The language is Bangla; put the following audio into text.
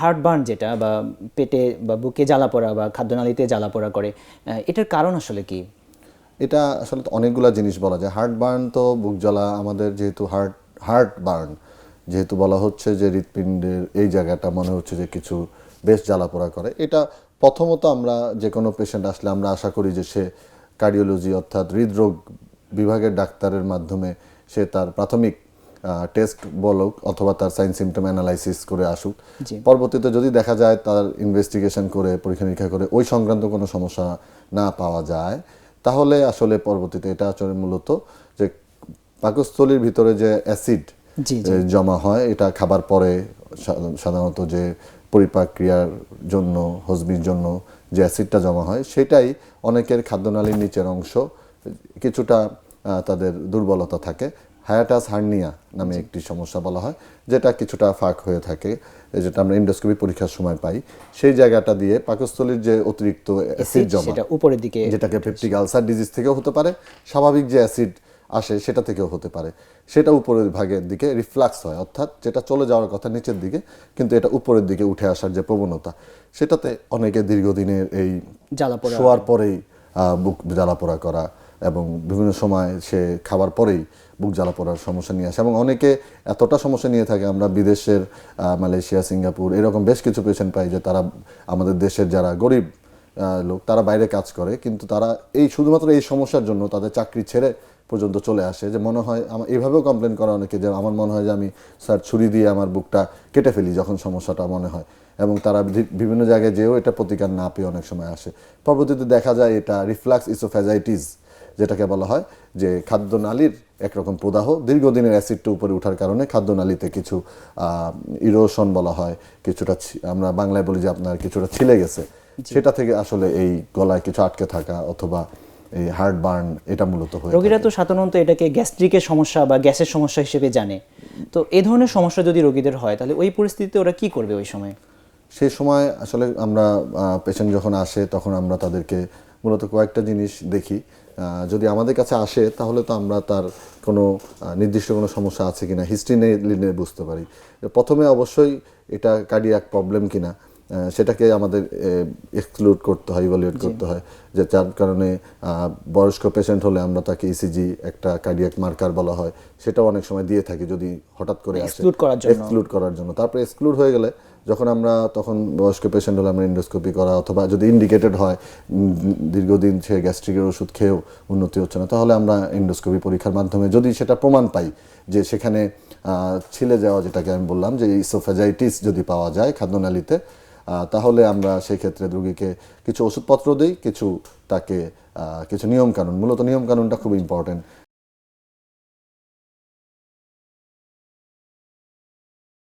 হার্ট বার্ন যেটা বা পেটে বা বুকে জ্বালা পড়া বা খাদ্যনালীতে জ্বালা পড়া করে এটার কারণ আসলে কি? এটা আসলে অনেকগুলা জিনিস বলা যায়। হার্ট বার্ন তো বুক জ্বালা, আমাদের যেহেতু হার্ট হার্ট বার্ন যেহেতু বলা হচ্ছে যে হৃৎপিণ্ডের এই জায়গাটা মনে হচ্ছে যে কিছু বেশ জ্বালাপোড়া করে। এটা প্রথমত আমরা যে কোনো পেশেন্ট আসলে আমরা আশা করি যে সে কার্ডিওলজি অর্থাৎ হৃদরোগ বিভাগের ডাক্তারের মাধ্যমে সে তার প্রাথমিক টেস্ট বলুক অথবা তার সাইন সিমটম অ্যানালাইসিস করে আসুক। পরবর্তীতে যদি দেখা যায় তার ইনভেস্টিগেশন করে পরীক্ষা নিরীক্ষা করে ওই সংক্রান্ত কোনো সমস্যা না পাওয়া যায় তাহলে আসলে পরবর্তীতে এটা আসলে মূলত যে পাকস্থলীর ভিতরে যে অ্যাসিড। জমা হয় এটা খাবার পরে সাধারণত যে পরিপাক ক্রিয়ার জন্য হজমির জন্য যে অ্যাসিডটা জমা হয় সেটাই অনেকের খাদ্যনালীর নিচের অংশ কিছুটা তাদের দুর্বলতা থাকে। হায়াটাস হার্নিয়া নামে একটি সমস্যা বলা হয় যেটা কিছুটা ফাঁক হয়ে থাকে যেটা আমরা ইন্ডোস্কোপি পরীক্ষার সময় পাই। সেই জায়গাটা দিয়ে পাকস্থলীর যে অতিরিক্ত অ্যাসিড জমা সেটা উপরের দিকে যেটাকে পেপটিক আলসার ডিজিজ থেকেও হতে পারে স্বাভাবিক যে অ্যাসিড আসে সেটা থেকেও হতে পারে। সেটা উপরের ভাগের দিকে রিফ্লাক্স হয় অর্থাৎ যেটা চলে যাওয়ার কথা নিচের দিকে কিন্তু এটা উপরের দিকে উঠে আসার যে প্রবণতা সেটাতে অনেকে দীর্ঘদিনের এই জ্বালা পোড়া শোয়ার পরেই বুক জ্বালাপোড়া করা এবং বিভিন্ন সময় সে খাবার পরেই বুক জ্বালা পড়ার সমস্যা নিয়ে আসে। এবং অনেকে এতটা সমস্যা নিয়ে থাকে, আমরা বিদেশের মালয়েশিয়া, সিঙ্গাপুর, এরকম বেশ কিছু পেশেন্ট পাই যে তারা আমাদের দেশের যারা গরিব লোক, তারা বাইরে কাজ করে, কিন্তু তারা এই শুধুমাত্র এই সমস্যার জন্য তাদের চাকরি ছেড়ে পর্যন্ত চলে আসে যে মনে হয় আমার এভাবেও কমপ্লেন করে অনেকে যে আমার মনে হয় যে আমি স্যার ছুরি দিয়ে আমার বুকটা কেটে ফেলি যখন সমস্যাটা মনে হয়। এবং তারা বিভিন্ন জায়গায় যেও এটা প্রতিকার না পেয়ে অনেক সময় আসে। পরবর্তীতে দেখা যায় এটা রিফ্লাক্স ইসোফ্যাজাইটিস যেটাকে বলা হয় যে খাদ্যনালীর একরকম প্রদাহ দীর্ঘদিনের অ্যাসিডটা উপরে ওঠার কারণে খাদ্যনালীতে কিছু ইরোশন বলা হয় কিছুটা আমরা বাংলায় বলি যে আপনার কিছুটা ছিলে গেছে। সেটা থেকে আসলে এই গলায় কিছু আটকে থাকা অথবা এই হার্ট বার্ন এটা মূলত হয়ে রোগীরা তো সাধারণত এটাকে গ্যাস্ট্রিকের সমস্যা বা গ্যাসের সমস্যা হিসেবে জানে। তো এই ধরনের সমস্যা যদি রোগীদের হয় তাহলে ওই পরিস্থিতিতে ওরা কি করবে ওই সময়? সেই সময় আসলে আমরা পেশেন্ট যখন আসে তখন আমরা তাদেরকে মূলত কয়েকটা জিনিস দেখি। যদি আমাদের কাছে আসে তাহলে তো আমরা তার কোনো নির্দিষ্ট কোনো সমস্যা আছে কিনা হিস্ট্রি নিয়ে বুঝতে পারি। প্রথমে অবশ্যই এটা কার্ডিয়াক প্রবলেম কিনা সেটাকে আমাদের এক্সক্লুড করতে হয় ইভালুয়েট করতে হয় যে যার কারণে বয়স্ক পেশেন্ট হলে আমরা তাকে ইসিজি একটা কার্ডিয়াক মার্কার বলা হয় সেটাও অনেক সময় দিয়ে থাকি যদি হঠাৎ করে আসে। এক্সক্লুড করার জন্য। তারপরে এক্সক্লুড হয়ে গেলে যখন আমরা তখন বয়স্ক পেশেন্ট হলে আমরা ইন্ডোস্কোপি করা অথবা যদি ইন্ডিকেটেড হয় দীর্ঘদিন সে গ্যাস্ট্রিকের ওষুধ খেয়েও উন্নতি হচ্ছে না, তাহলে আমরা ইন্ডোস্কোপি পরীক্ষার মাধ্যমে যদি সেটা প্রমাণ পাই যে সেখানে ছিলে যাওয়া যেটাকে আমি বললাম যে ইসোফেজাইটিস যদি পাওয়া যায় খাদ্যনালীতে তাহলে আমরা সেই ক্ষেত্রে রোগীকে কিছু ওষুধপত্র দিই, কিছু তাকে কিছু নিয়মকানুন। মূলত নিয়মকানুনটা খুব ইম্পর্টেন্ট